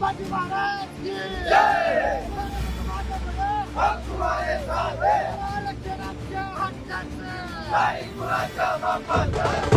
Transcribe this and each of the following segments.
शिवाजी महाराज की जय! आरक्षणाच्या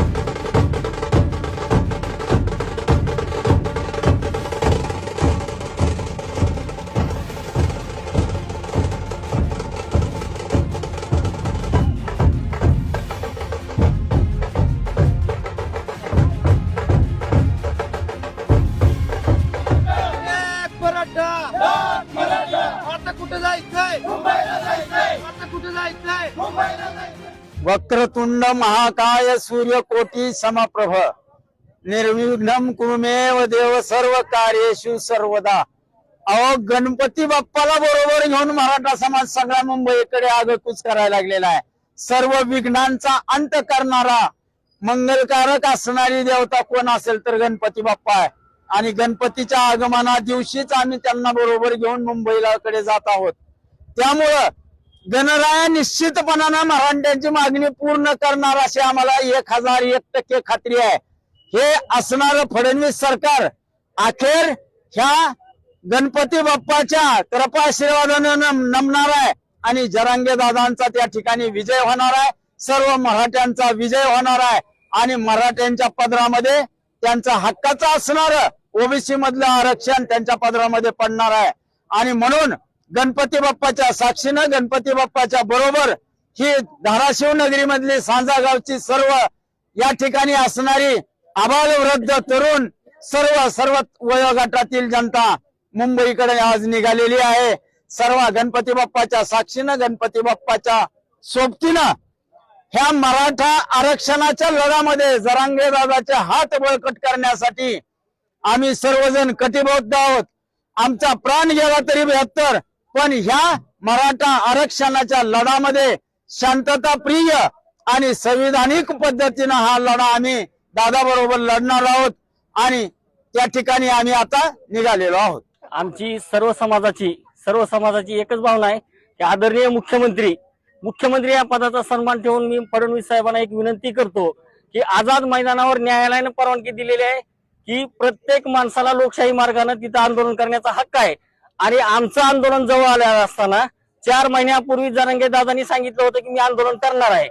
मराठा आता कुठे जायचंय? आता कुठे जायचंय? वक्रतुंड महाकाय सूर्यकोटी समप्रभ. निर्विघ्नम कुमेव देव सर्व कार्येशु सर्वदा. अहो गणपती बाप्पाला बरोबर घेऊन मराठा समाज सगळा मुंबईकडे आगकूच करायला लागलेला आहे. सर्व विघ्नांचा अंत करणारा मंगलकारक असणारी देवता कोण असेल तर गणपती बाप्पा आहे. आणि गणपतीच्या आगमना दिवशीच आम्ही त्यांना बरोबर घेऊन मुंबईला कडे जात आहोत. त्यामुळं गणराया निश्चितपणानं मराठ्यांची मागणी पूर्ण करणार अशी आम्हाला एक हजार एक टक्के खात्री आहे. हे असणार फडणवीस सरकार. अखेर ह्या गणपती बाप्पाच्या कृपाशीर्वादानं नम- नमणार आहे आणि जरांगे दादांचा त्या ठिकाणी विजय होणार आहे. सर्व मराठ्यांचा विजय होणार आहे. आणि मराठ्यांच्या पदरामध्ये त्यांचा हक्काचा असणार ओबीसी मधलं आरक्षण त्यांच्या पदरामध्ये पडणार आहे. आणि म्हणून गणपती बाप्पाच्या साक्षीनं गणपती बाप्पाच्या बरोबर ही धाराशिव नगरीमधली सांजा गावची सर्व या ठिकाणी असणारी आबाल वृद्ध तरुण सर्व सर्व वयोगटातील जनता मुंबईकडे आज निघालेली आहे. सर्व गणपती बाप्पाच्या साक्षीनं गणपती बाप्पाच्या सोबतीनं ह्या मराठा आरक्षणाच्या लढ्यामध्ये जरांगे दादाचे हात बळकट करण्यासाठी आम्ही सर्वजण कटिबद्ध आहोत. आमचा प्राण गेला तरी बेहत्तर पण ह्या मराठा आरक्षणाच्या लढामध्ये शांतता प्रिय आणि संविधानिक पद्धतीनं हा लढा आम्ही दादा बरोबर लढणार आहोत आणि त्या ठिकाणी आम्ही आता निघालेलो आहोत. आमची सर्व समाजाची सर्व समाजाची एकच भावना आहे की आदरणीय मुख्यमंत्री मुख्यमंत्री या पदाचा सन्मान ठेवून मी फडणवीस साहेबांना एक विनंती करतो की आझाद मैदानावर न्यायालयानं परवानगी दिलेली आहे. की प्रत्येक माणसाला लोकशाही मार्गाने तिथं आंदोलन करण्याचा हक्क आहे. आणि आमचं आंदोलन जवळ आलं असताना चार महिन्यापूर्वी जरंगे दादांनी सांगितलं होतं की मी आंदोलन करणार आहे.